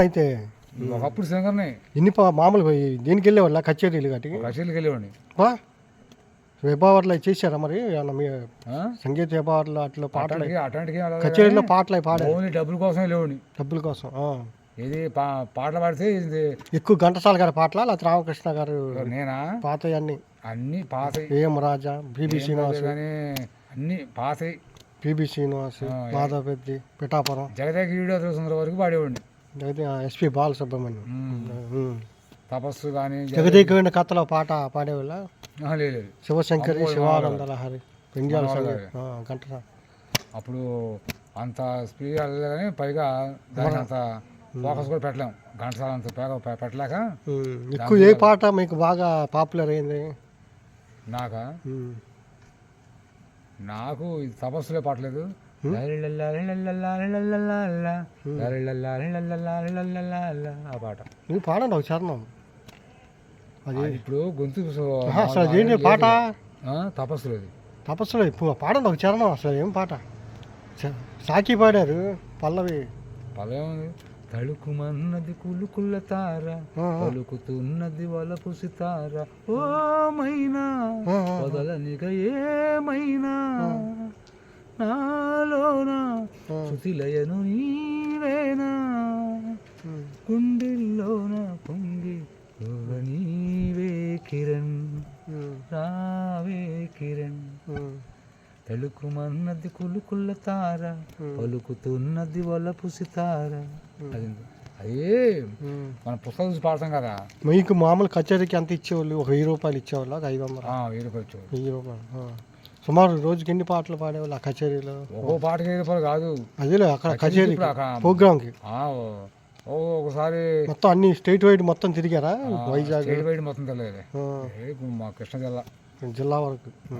అయితే ఒకప్పుడు సింగర్ని. ఇన్ని పా- మామూలుగా ఈ దీనికి వెళ్ళేవాళ్ళ? కచేరీలు గట్టి కచేరీకి వెళ్ళేవాడిని. విభావర్లో చేశారా మరి? ఏమన్నా మీ ఆ? సంగీత విభావర్లో అట్లా పాటలు? వెళ్ళాలి కచేరీలో పాటలు అవి పాడే ఓన్లీ డబ్బుల కోసం వెళ్ళేవాడిని. డబ్బుల కోసం ఆ. ఇది పా పాటలు పాడితే ఇది ఎక్కువ ఘంటసాల గారి పాటల? లేకపోతే రామకృష్ణ గారు నేనా? పాత అన్ని? అన్ని పాత ఏఎం రాజా పిబి శ్రీనివాస్. కానీ అన్ని పాత పిబి శ్రీనివాస్ ఆ, మాధవ పెద్ది పిఠాపురం. జగదేక వీడియో చూసిన వరకు పాడేవాడిని. అయితే ఎస్పి బాలసుబ్రహ్మణ్యం. తపస్సు కానీ జగదీకమైన కథలో పాట పాడేవాళ్ళ? లేదు శివశంకరి అమ్మో, శివానంద లహరి పెంజాల అప్పుడు అంత స్పీడ్ కానీ పైగా దానికి అంత ఫోకస్ కూడా పెట్టలేం. ఘంటసాల అంత పెట్టలేక. ఎక్కువ ఏ పాట మీకు బాగా పాపులర్ అయింది? నాక. నాకు ఇది తపస్సులే పాటలేదు ఆ పాట నువ్వు పాడండి ఒక చరణం అది ఇప్పుడు గొంతు అసలు అదేంటి పాట తపస్సులు అది తపస్సులో ఇప్పుడు పాడండి ఒక చరణం అసలు ఏం పాట సాకి పాడారు పల్లవి పల్లవి తడుకుమన్నది కులుకుల్ల తార పలుకుతున్నది వలపు సితార ఓమైనా మైనా వదలనిక ఏమైనా నాలోన. శృతిలయను నీవేనా. గుండెల్లోన పొంగి నీవే కిరణ్. రావే కిరణ్ ఉమ్. తళుకుమన్నది కులుకుల్ల తార పలుకుతున్నది వలపు సితార అది అదే ఉమ్. మన పుస్తకం చూసి పాడతాం కదా మీకు మామూలు కచేరీకి ఎంత ఇచ్చేవాళ్ళు ఒక వెయ్యి రూపాయలు ఇచ్చేవాళ్ళు ఐదు వందలు వెయ్యి రూపాయలు వచ్చేవాడు. వెయ్యి రూపాయలు. సుమారు రోజుకి ఎన్ని పాటలు పాడేవాళ్ళు ఆ కచేరీలో? పాటకి ఐదు రూపాయలు కాదు. అదేలే అక్కడ అక్కడ- ప్రోగ్రామ్కి. ఓ- ఓ ఒకసారి మొత్తం అన్ని స్టేట్ వైడ్ మొత్తం తిరిగారా? వైజాగ్? స్టేట్ వైడ్ మొత్తం తెలియదు మా కృష్ణా జిల్లా జిల్లా వరకు.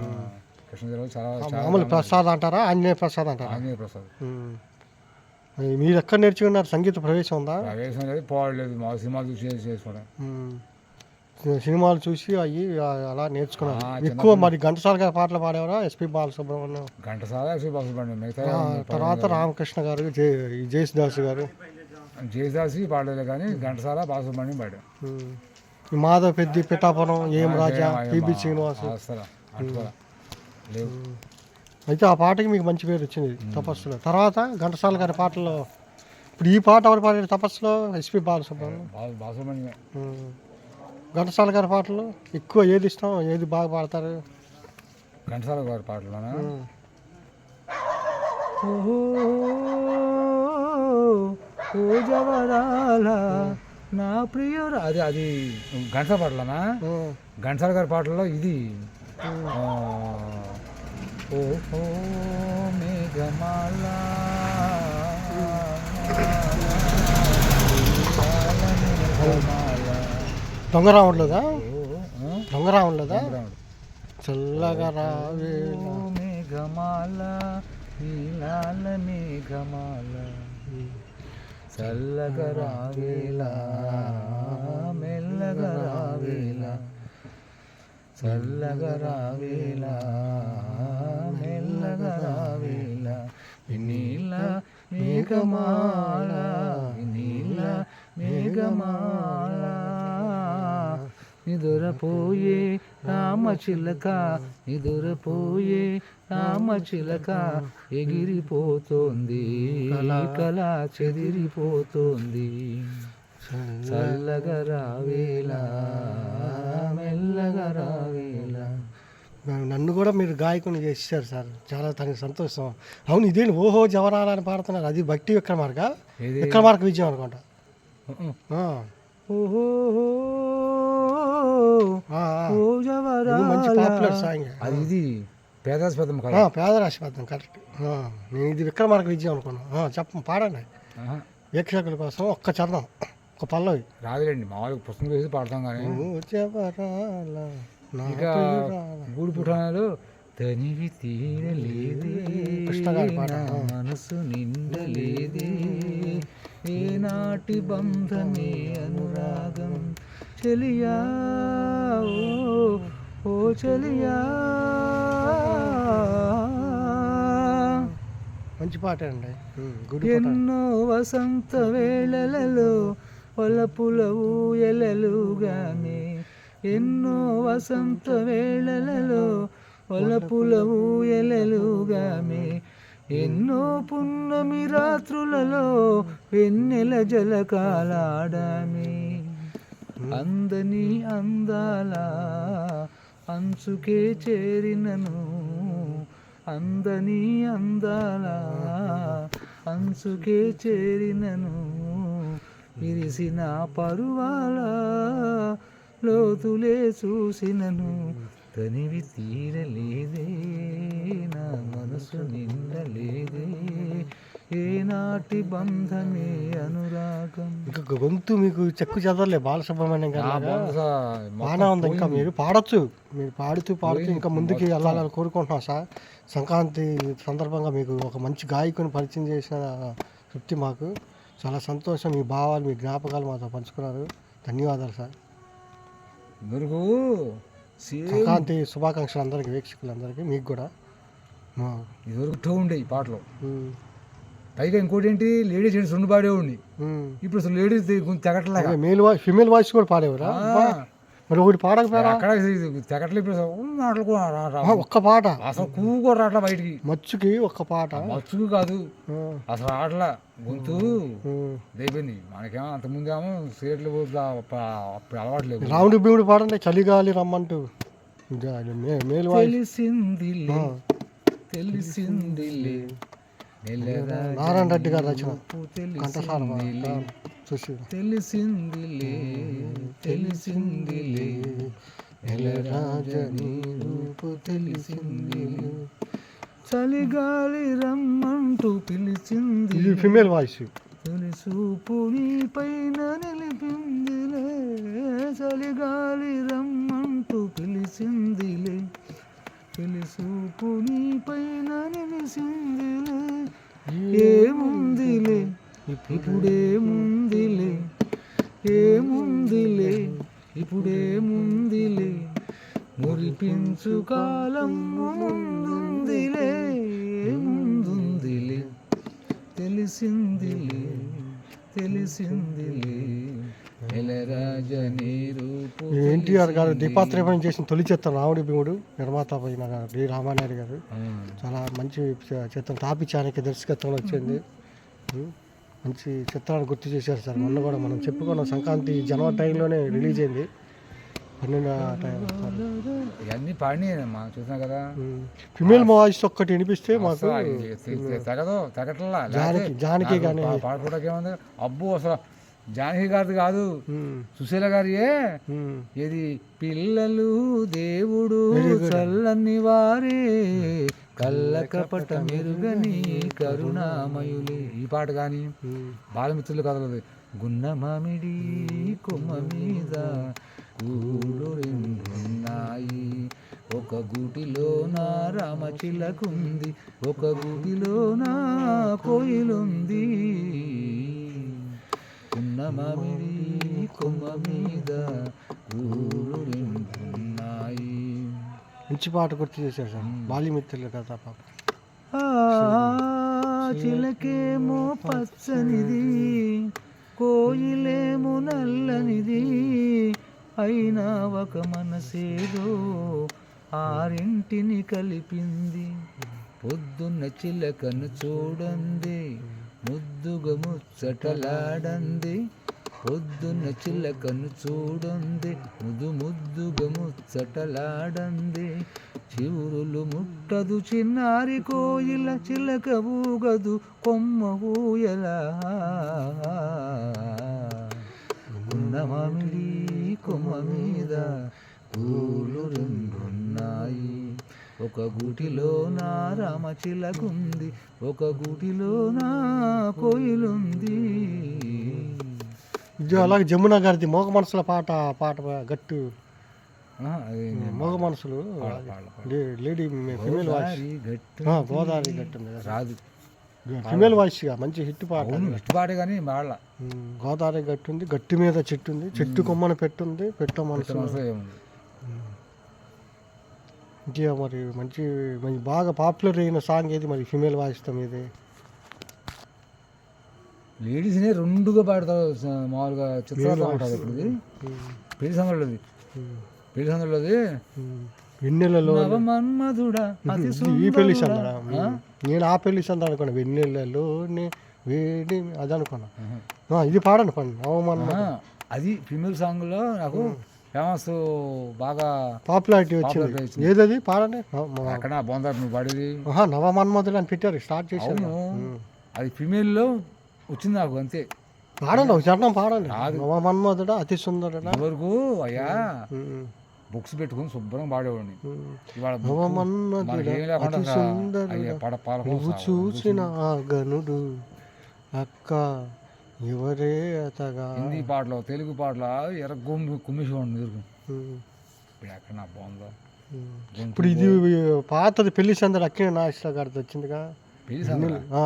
కృష్ణా జిల్లా చాలా మామూలు ప్రసాద్ అంటారా? ఆంజనేయ ప్రసాద్ అంటారా? ఆంజనేయ ప్రసాద్. మరి ఎక్కడ నేర్చుకున్నారు? సంగీత ప్రవేశం ఉందా? ప్రవేశం లేదు పోవట్లేదు మా సినిమాలు చూసి చేసి చేసుకోవడం. సినిమాలు చూసి అవి అలా నేర్చుకున్నారు ఆ, ఎక్కువ మరి ఘంటసాల గారి పాటలు పాడేవారా? ఎస్పి బాలసుబ్రహ్మణ్యం? ఘంటసాల మిగతా ఆ, తర్వాత రామకృష్ణ గారు జే జేసుదాస్ గారు. జయదాసి పాడలేదు కానీ ఘంటసాల బాసుబండి పాడాం ఉమ్. ఈ మాధవ్ పెద్ది పిఠాపురం ఏం రాజా పిబి శ్రీనివాస్. అయితే ఆ పాటకి మీకు మంచి పేరు వచ్చింది తపస్సులో. తర్వాత ఘంటసాల గారి పాటల్లో ఇప్పుడు ఈ పాట ఎవరు పాడారు తపస్సులో? ఎస్పి బాలసుబ్రహ్మణ్యం. ఉమ్. ఘంటసాల గారి పాటలు ఎక్కువ ఏది ఇష్టం ఏది బాగా పాడతారు ఘంటసాల గారి పాటలోనా ఉమ్. ఓ జవరాల నా ప్రియురా అది అది ఘంటసాల పాటలోనా. ఘంటసాల గారి పాటల్లో ఇది ఆ, ఓ ఓ మేఘమాల మేఘమాల. దొంగరాముడులేదా ఓ, ఆ? దొంగరాముడులేదా రాముడు. చల్లగా రావే. మేఘమాల నీలాల మేఘమాల. చల్లగా రావేలా మెల్లగా రావేలా. చల్లగా రావేలా మెల్లగా రావేలా. నీల మేఘమాల నీల మేఘమాల. నిదురపోయే రామచిలక నిదురపోయే రామచిలక ఎగిరిపోతోంది కళ చెదిరిపోతోంది. చల్లగా రావేలా మెల్లగా రావేలా. నన్ను కూడా మీరు గాయకుని చేశారు సార్. చాలా తనకి సంతోషం. అవును ఇదేంటి? ఓహో జవరాల అని పాడుతున్నారు. అది భక్తి విక్రమార్క? ఏది? విక్రమార్క విజయం అనుకుంటా. ఓహో ఆ, ఆ. ఓ ఇది మంచి పాపులర్ సాంగ్. అది ఇది పేదాస్పదం కదా. పేదరాశిపద్యం కరెక్ట్ నేను ఇది విక్రమార్క విజయం అనుకున్నా. ఆ, చెప్పండి పాడండి. వీక్షకుల కోసం ఒక్క చరణం ఒక పల్లవి. రాదులేండి మామూలుగా పుస్తకం వేసి పాడతాం కానీ. ఇక. గూడు పుట్టాలు తనివి తీరలేదే పాట. మనసు నిండలేదే. ఏనాటి బంధమే అనురాగం చెలియా ఓ, ఓ చెలియా. మంచి పాట అండి. ఎన్నో వసంత వేళలలో వలపుల ఊయలలుగానే. ఎన్నో వసంత వేళలలో వలపుల ఊయలలుగామే ఎన్నో పున్నమి రాత్రులలో వెన్నెల జలకాలాడామే. అందని అందాల అంచుకే చేరినను అందని అందాల. అంచుకే చేరినను విరిసిన పరువాల. లోతులే చూసినను తనివి తీరలేదే నా మనసు నిండలేదే. ఏనాటి బంధమే ఇంకా గొంతు మీకు చెక్కు చదవలే బాలసుబ్రహ్మణ్యం గారు బాగానే ఉంది ఇంకా. మీరు పాడొచ్చు. మీరు పాడుతూ పాడుతూ. ఇంకా ముందుకి. వెళ్ళాలని కోరుకుంటున్నాం సార్. సంక్రాంతి సందర్భంగా మీకు ఒక మంచి గాయకుని పరిచయం చేసిన తృప్తి మాకు. చాలా సంతోషం. మీ భావాలు మీ జ్ఞాపకాలు మాతో పంచుకున్నారు. ధన్యవాదాలు సార్. నురుగు సేమ్ సంక్రాంతి శుభాకాంక్షలు అందరికీ వీక్షకులందరికీ మీకు కూడా. ఇదివరకు ఉండే ఈ పాటలో. పైగా ఇంకోటి ఏంటి లేడీస్ ఏంటి రెండు పాడేవాడిని. ఇప్పుడు అసలు లేడీస్ తెగట్లేక. అదే మేల్ వాయిస్ ఫిమేల్ వాయిస్ కూడా పాడేవారా. మరి ఒకటి పాడకపోయారా? అక్కడ తెగట్లే ఇప్పుడు ఒక్క పాట. అసలు పువ్వు కూడా రావట్లే బయటికి. మచ్చుకి ఒక్క పాట. మచ్చుకు కాదు. అసలు ఆటలా గొంతు. అయిపోయింది మనకేమో అంతకుముందేమో సీట్లు అప్పుడు అలవాటు లేవు రాముడి భీముడు పాడండి చలిగాలి రమ్మంటూ. Male voice. తెలిసిందిలే. నారాయణ రెడ్డి గారి రచన కంఠసార తెలిసిందిలే చూసి. తెలిసిందిలే తెలిసిందిలే. నెలరాజని రూపు తెలిసిందిలే. చలిగాలి రమ్మంటూ పిలిచింది ఫిమేల్ వాయిస్. తొలి చూపు నీ పైన నిలిపిందిలే. చలిగాలి రమ్మంటూ పిలిచిందిలే. తొలి చూపు నీ పైన నిలిచిందిలే ఏముందిలే ఇప్పుడేముందిలే ఏముందిలే ఇప్పుడేముందిలే మురిపించు కాలం ముందుందిలే ముందుందిలే. తెలిసిందిలే తెలిసిందిలే. ఎన్టీఆర్ గారు దీపాత్రేపణం చేసిన తొలి చిత్రం రాముడి భీముడు నిర్మాత అయిన డి. రామానాయుడు గారు. చాలా మంచి చిత్రం తాపి చాణక్య దర్శకత్వంలో వచ్చింది. మంచి చిత్రాన్ని గుర్తు చేశారు సార్. మొన్న కూడా మనం చెప్పుకున్న సంక్రాంతి జనవరి టైంలోనే రిలీజ్ అయింది. పన్నెండు టైం ఇవన్నీ పాడినాయమ్మా చూసినా కదా? ఫిమేల్ వాయిస్ ఒక్కటి వినిపిస్తే మాకు తెగదు తెగట్లా జానకి జానకి కానీ. పాడుకోవడానికి అబ్బు అసలు జానకి గారిది కాదు. సుశీల గారియే. ఇది పిల్లలు దేవుడు. చల్లని వారే. కళ్ళ కపట మెరుగని కరుణామయులే. ఈ పాట కానీ. బాలమిత్రులు కదలదు గున్న మామిడి కొమ్మ మీద కూడు రెండున్నాయి. ఒక గూటిలో నా రామచిలకుంది ఒక గూటిలో నా కోయిలుంది. గున్న మామిడి కొమ్మ మీద కూడు రెండున్నాయి మంచి పాట గుర్తు చేశారు సార్. బాల్యమిత్రులు కదా పాప. చిలకేమో పచ్చనిది కోయిలేమో నల్లనిది అయినా ఒక మనసేదో ఆరింటిని కలిపింది. పొద్దున్న చిలకను చూడండి ముద్దుగా ముచ్చటలాడంది పొద్దున్న చిలకను చూడంది ముదు ముద్దుగా ముచ్చటలాడంది. చివురులు ముట్టదు చిన్నారి కోయిల చిలక ఊగదు కొమ్మ ఊయల. ఉన్న మామిడి కొమ్మ మీద పూలు రెండున్నాయి. ఒక గుటిలో నా రామ చిలకుంది ఒక గుటిలో నా కోయిలుంది. అలాగే జమున గారిది మోగ మనసుల పాట పాట గట్టు. మోగ మనసులు. Lady female voice. గోదావరి గట్టు. రాదు. ఫిమేల్ వాయిస్గా మంచి హిట్ పాట ఇష్ట పాటే కానీ వాళ్ళ గోదావరి గట్టు ఉంది గట్టి మీద చెట్టు ఉంది చెట్టు కొమ్మన పెట్టుంది పెట్ట మనసు ఇంకే మరి మంచి మంచి బాగా పాపులర్ అయిన సాంగ్ ఏది మరి ఫిమేల్ వాయిస్తో మీది? లేడీస్ని రెండుగా పాడతారు మామూలుగా చిత్రాలు ఉంటుంది ఇప్పుడు ఇది పెళ్ళి సందడిలోది పెళ్ళి సందడిలోది వెన్నెలలో మన్మధుడా ఈ పెళ్ళి. సందడా నేను ఆ పెళ్ళి సంద అనుకున్నా. వెన్నెలలో వేడి అది అనుకున్నా. ఇది పాడండి పండి అవమానం అది ఫిమేల్ సాంగ్లో నాకు ఫేమస్ బాగా పాపులారిటీ వచ్చింది. ఏదది? పాడండి. ఎక్కడ బొందారు నువ్వు పాడేది? నవమన్మధులు అని పెట్టారు. స్టార్ట్ చేశారు. అవును. అది ఫిమేల్లో వచ్చింది నాకు అంతే పాడండి ఒక చరణం పాడండి. నవమన్మధుడా అతి సుందరుడా. ఇదివరకు అయ్యా బుక్స్ పెట్టుకుని శుభ్రంగా పాడేవాడిని. ఇవాళ చూసిన ఆ గనుడు అక్క ఎవరే అతగా? హిందీ పాటలు తెలుగు పాటలు ఎర్ర గుమ్మి కుమ్మిసేవాడిని ఎదురు ఇప్పుడు ఎక్కడ నా బాగుందో? ఇప్పుడు ఇది పాతది పెళ్ళి సందడి అక్కిన నాగేశ్వర గారిది వచ్చిందిగా.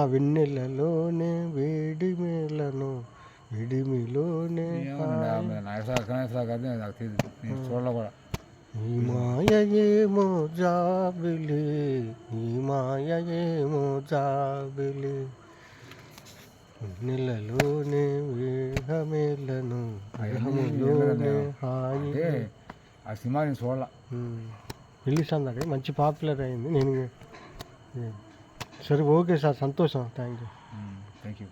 వెన్నెలలోనే వేడి మేలను విడిమిలోనే చూడలే కూడా. ఈ మాయయేమో జాబిలి ఈ మాయయేమో జాబిలి. వెన్నెలలోనే వేహమేలను వేహములోనే హాయి. ఆ సినిమా నేను చూడాల. పెళ్ళి సందడి మంచి పాపులర్ అయింది. నేను ಸರಿ ಓಕೆ ಸರ್ ಸಂತೋಷ ಥ್ಯಾಂಕ್ ಯು ಥ್ಯಾಂಕ್ ಯು